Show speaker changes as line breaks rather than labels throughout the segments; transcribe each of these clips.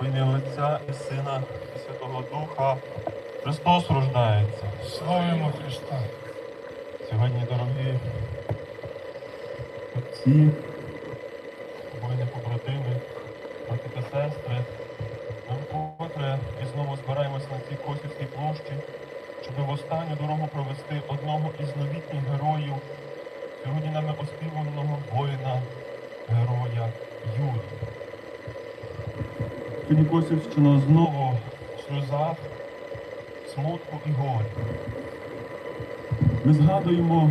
В ім'я Отця і Сина і Святого Духа Христос рождається.
Славимо Христа.
Сьогодні, дорогі отці, воїни побратими, брати та сестри, ми вкотре і знову збираємося на цій Косівській площі, щоб в останню дорогу провести одного із новітніх героїв, сьогодні нами оспіваного воїна, героя Юрія. Сьогодні Косівщина знову в сльозах, смутку і горі. Ми згадуємо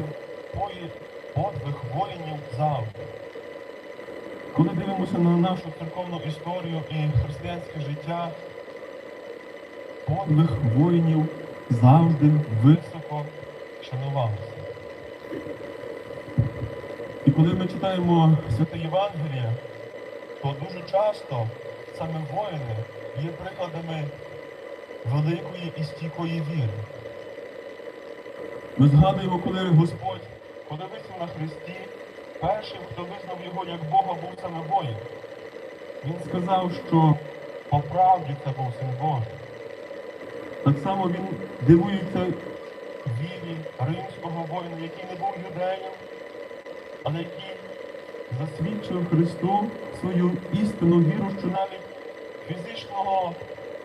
бої, подвиг воїнів завжди. Коли дивимося на нашу церковну історію і християнське життя, подвиг воїнів завжди високо шанувався. І коли ми читаємо Святе Євангеліє, то дуже часто саме воїни є прикладами великої і стійкої віри. Ми згадуємо, коли Господь, висів на Христі, першим, хто визнав його як Бога, був саме воїн. Він сказав, що по правді це був син Божий. Так само він дивується вірі римського воїна, який не був юдеєм, але який засвідчив Христу свою істинну віру, що навіть фізичного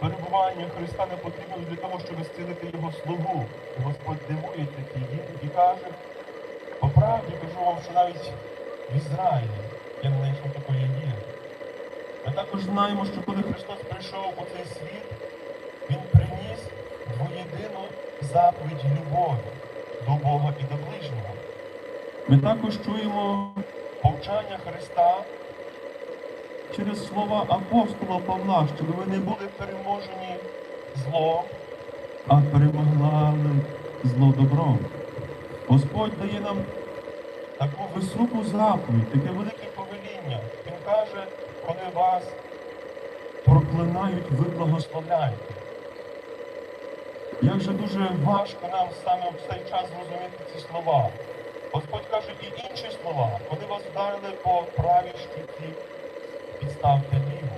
перебування Христа не потрібно для того, щоб зцілити його слугу. І Господь дивується вірі і каже, по правді кажу вам, що навіть в Ізраїлі я не знайшов такої віри. Ми також знаємо, що коли Христос прийшов у цей світ, Він приніс двоєдину заповідь любові до Бога і до ближнього. Ми також чуємо повчання Христа через слова апостола Павла, щоб ви не були переможені злом, а перемогли зло добром. Господь дає нам таку високу заповідь, таке велике повеління. Він каже, коли вас проклинають, ви благословляєте. Як же дуже важко нам саме в цей час зрозуміти ці слова. Господь каже і інші слова, коли вас вдарили по правій щиті, підставте ліву.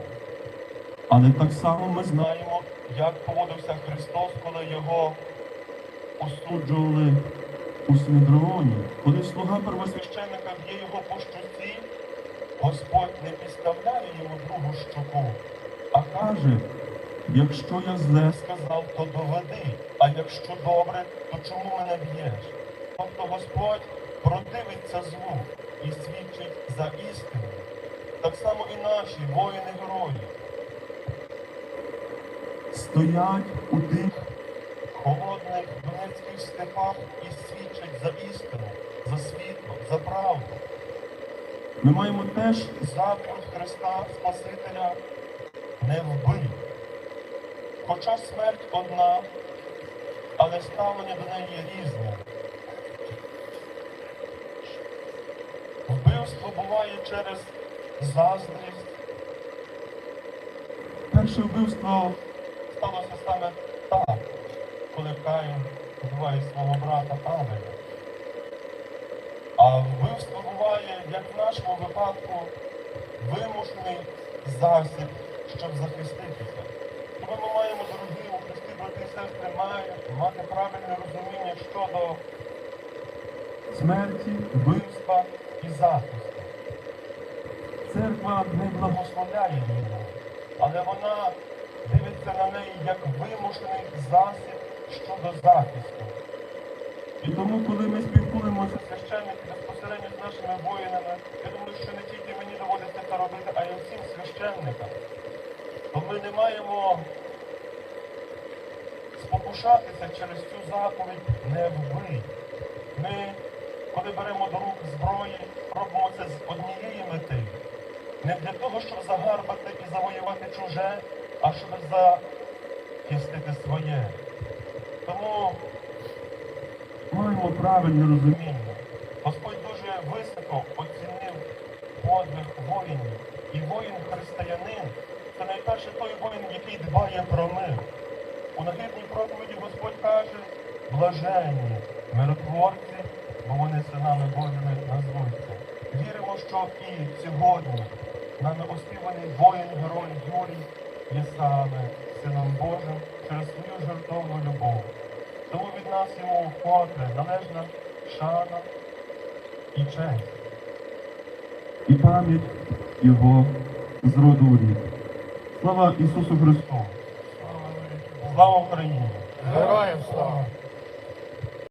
Але так само ми знаємо, як поводився Христос, коли його осуджували у Синедроні. Коли слуга первосвященника б'є його по щоці, Господь не підставляє йому другу щоку, а каже, якщо я зле сказав, то доведи, а якщо добре, то чому мене б'єш? Тобто Господь противиться злу і свідчить за істину. Так само і наші воїни-герої стоять у тих холодних донецьких степах і свідчать за істину, за світло, за правду. Ми маємо теж заповідь Христа Спасителя не вбий. Хоча смерть одна, але ставлення до неї різне. Вбивство буває через заздрість. Перше вбивство сталося саме так, коли Каїн вбиває свого брата Авеля. А вбивство буває, як в нашому випадку, вимушений засіб, щоб захиститися. Тому ми маємо, дорогі у Христі, брати і сестри, має- мати правильне розуміння щодо смерті, вбивства і захисту. Церква не благословляє війну, але вона дивиться на неї як вимушений засіб щодо захисту. І тому, коли ми спілкуємося священниками безпосередньо з нашими воїнами, я думаю, що не тільки мені доводиться це робити, а й усім священникам, то ми не маємо спокушатися через цю заповідь не вбий. Ми, коли беремо до рук зброї, робимо це з однієї мети. Не для того, щоб загарбати і завоювати чуже, а щоб захистити своє. Тому маємо правильне розуміння. Господь дуже високо оцінив подвиг воїнів. І воїн-християнин це найперше той воїн, який дбає про мир. У нагибній проповіді Господь каже, блаженні миротворці, бо вони синами Божими назвуться. Віримо, що і сьогодні нами оспіваний воїн-герой Юрій є саме Сином Божим через свою жертовну любов. Тому від нас йому вкотре належна шана і честь. І пам'ять Його з роду у рід. Слава Ісусу Христу! Слава Україні!
Героям слава!